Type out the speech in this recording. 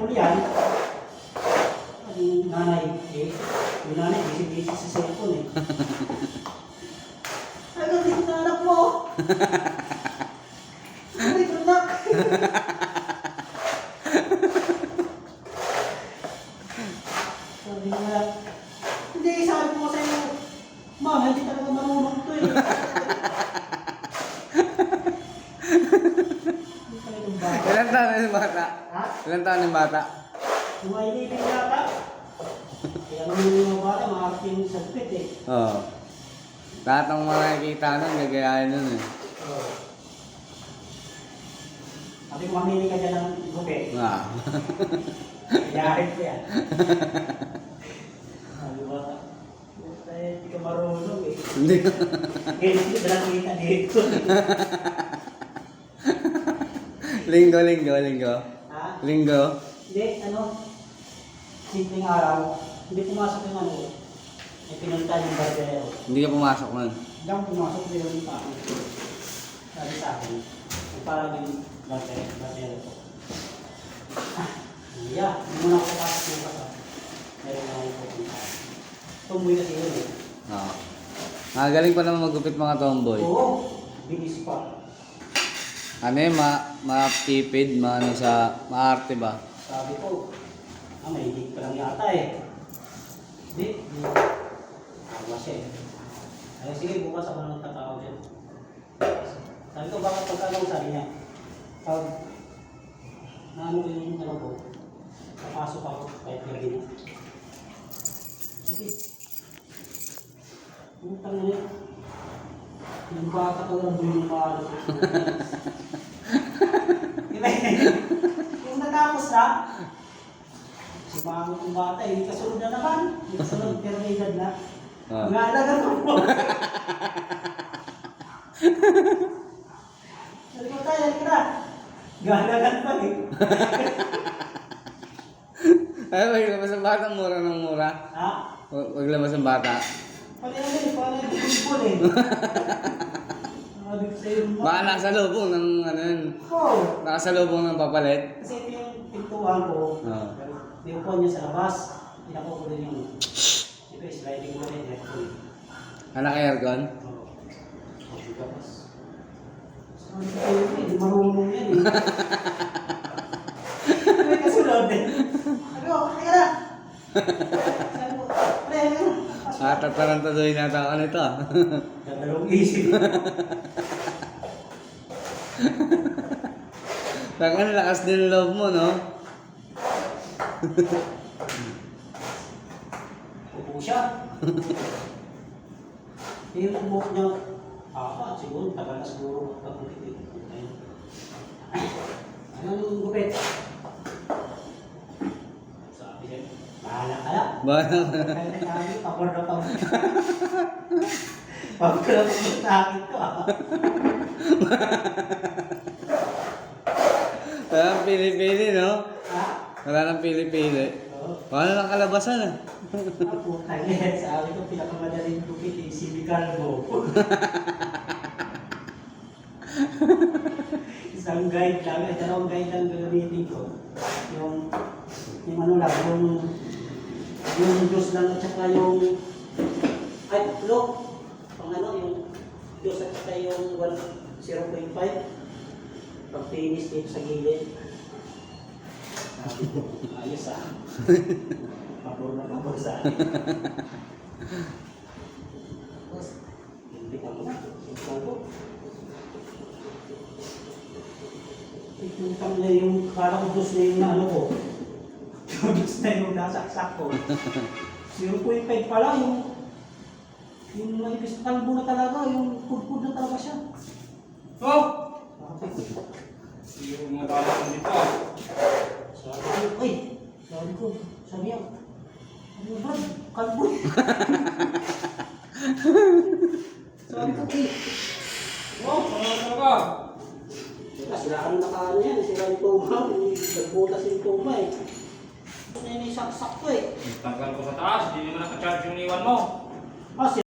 Kung yan, ang nanay, eh, yung nanay, busy-busy sa cellphone eh. Ano, dito na anak mo? Ay, anak! Sabi niya, hindi, sabi ko sa iyo, Mama, hindi talaga marunong to eh. Hindi talaga bata. Ilan taon yung bata? Ha? Ilan taon yung bata? Hindi yata. Kaya naman yung bata, maarte yung sagpit eh. Oo. Lahat ng mga nakikita nun, gagayahin nun eh. Sabi ko, mamili ka dyan ng gupit. Ah. Kayahin ko yan. Sabi eh, hindi ka marunong eh. Hindi. Ngayon, hindi ka dito. linggo, linggo, linggo. Ha? Linggo. Hindi, ano, simpleng araw, hindi pumasok yung ano, may pinunta yung barbero. Hindi ka pumasok nun. Hindi ako pumasok, pero yung pa ako. Sabi sa akin, parang yung barbero, barbero ko. Ah, yeah, hindi mo na ako pasok yung kasa. Meron na akong pupunta. Tumboy kasi yun eh. Oo. Magaling pa naman magupit mga tomboy. Oo, bilis pa. Ano yun, ma matipid, maano sa, maarte ba? Sabi ko, ah, may higit pa lang yata eh. Hindi, hindi. Tawa siya eh. Ay, sige, bukas ako nang tatawag yan. Sabi ko, bakit pagkagaw sabi niya? Pag naano ko yung ano ko, papasok ako kahit gabi na. Sige. Utang na yun. Yung bata ko lang yung malo. Diba? Yung natapos na, Sumangot yung bata, eh, kasunod na naman. Yung kasunod, pero may edad na. Ah. Mga alaga mo. Sabi ko tayo, kita. Galagan pa eh. Ay, wag labas ang bata, mura ng mura. Ha? Wag labas ang bata. Ano eh, eh. Ko Baka nasa lubong ng ano yun. Oo. Nasa lubong ng papalit. Kasi ito yung pintuan ko. Oo. Yung phone niya sa labas. Tinako ko din yung... Ito is sliding ko rin. Anak aircon. Oo. Ko, "Mas, Sabi ko, "Eh, hindi marunong yan eh. May kasunod eh. Ko, kaya na. Ko, pre, ano? Ah, tatarantaduhin nata ako nito ah. Dadalawang isip. Tangan, lakas din loob mo, no? Upo siya. Eh, yung umok niya, apa, siguro, tagal na siguro. Pag-upit eh. Ano yung gupit? Sabi niya, bahala ka na. Baka Kaya sabi, pabor na pabor. Pabor na pabor sa akin to ah. Wala nang pili-pili, no? Ha? Wala nang pili-pili. Paano lang kalabasan ah? Ako, kaya sabi ko, pinakamadaling gupit eh, si Bicardo. Isang guide lang, eh, dalawang guide lang gagamitin ko. Yung, yung ano lang, yung, yung Diyos lang at saka yung, ay, look, pang ano, yung Diyos at saka yung 1, 0.5. Pag finish dito sa gilid. Ayos ah. Pabor na pabor sa akin. Tapos, hindi ka mo na. Ito ko. Itutang na yung, parang Diyos na yung ano ko. Diyos na yung nasaksak ko. 0.5 pa lang yung yung manipis kalbo na talaga, yung pudpud na talaga siya. Oh! Bakit? Yung mga bala ko dito. Sabi ko, ay, sabi ko, sabi niya, ano ba, kalbo. sabi ko, eh, Oh, ano talaga? Sila, sila ka na nakaano yan, sila yung tuma, nagbutas yung tuma eh. Ano yun yung saksak ko eh. Tanggal ko sa taas, hindi naman nakacharge yung iwan mo. Ah,